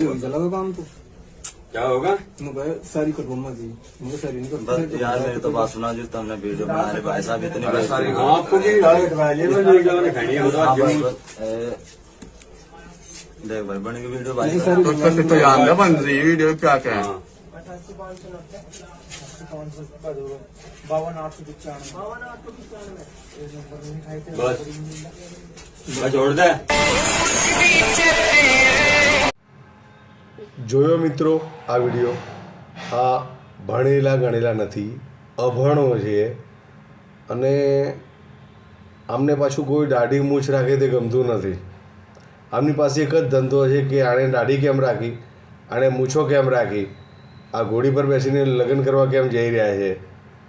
चला काम तो क्या होगा मैं भाई सारी करो मत ही मुझे सारी नहीं करता बस यार मेरी तो बात सुना जो तुमने वीडियो बना रहे भाई साहब इतनी अरे बड़ी सारी आपको की गाड़ी कटवा लिए मैं जो जो ने खड़ी है हाँ, वो बस, तो बस, ए, देख भाई बनी की वीडियो भाई नहीं साहब सारी तो तो तो जानता बन रही वीडियो क्या क्या है हाँ अठासी पाँच सौ नब्बे अठासी पाँच सौ बावन आठ सौ पचानवे बावन आठ सौ पचानवे बस बस छोड़ दे જોયો મિત્રો આ વીડિયો? આ ભણેલા ગણેલા નથી, અભણો છે. અને આમને પાછું કોઈ દાઢી મૂછ રાખે તે ગમતું નથી. આમની પાસે એક જ ધંધો છે કે આણે દાઢી કેમ રાખી, આણે મૂછો કેમ રાખી, આ ઘોડી પર બેસીને લગ્ન કરવા કેમ જઈ રહ્યા છે,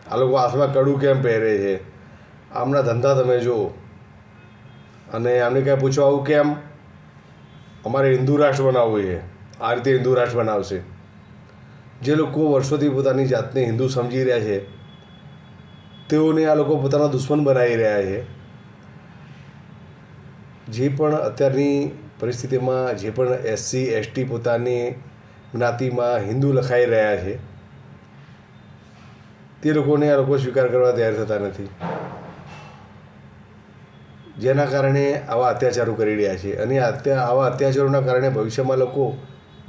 આ લોકો હાથમાં કડું કેમ પહેરે છે? આમના ધંધા તમે જુઓ. અને આમને કાંઈ પૂછવા આવું કેમ? અમારે હિન્દુ રાષ્ટ્ર બનાવવું છે. આ રીતે હિન્દુ રાષ્ટ્ર બનાવશે. જે લોકો વર્ષોથી પોતાની જાતને હિન્દુ સમજી રહ્યા છે, તેઓને આ લોકો પોતાના દુશ્મન બનાવી રહ્યા છે. જે પણ અત્યારની પરિસ્થિતિમાં જે પણ એસસી, એસટી પોતાની જ્ઞાતિમાં હિન્દુ લખાઈ રહ્યા છે, તે લોકોને આ લોકો સ્વીકાર કરવા તૈયાર થતા નથી. જેના કારણે આવા અત્યાચારો કરી રહ્યા છે. અને આવા અત્યાચારોના કારણે ભવિષ્યમાં લોકો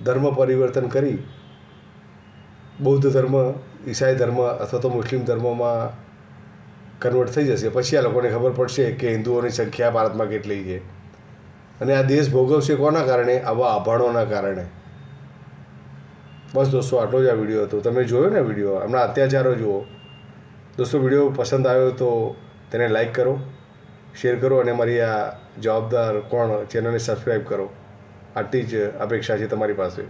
ધર્મ પરિવર્તન કરી બૌદ્ધ ધર્મ, ઈસાઈ ધર્મ અથવા તો મુસ્લિમ ધર્મમાં કન્વર્ટ થઈ જશે. પછી આ લોકોને ખબર પડશે કે હિન્દુઓની સંખ્યા ભારતમાં કેટલી છે. અને આ દેશ ભોગવશે કોના કારણે? આવા આભાણોના કારણે. બસ દોસ્તો, આટલો જ આ વીડિયો હતો. તમે જોયો ને વીડિયો? હમણાં અત્યાચારો જુઓ. દોસ્તો, વીડિયો પસંદ આવ્યો તો તેને લાઈક કરો, શેર કરો અને મારી આ જવાબદાર કોણ? ચેનલને સબસ્ક્રાઈબ કરો. આટલી જ અપેક્ષા છે તમારી પાસે.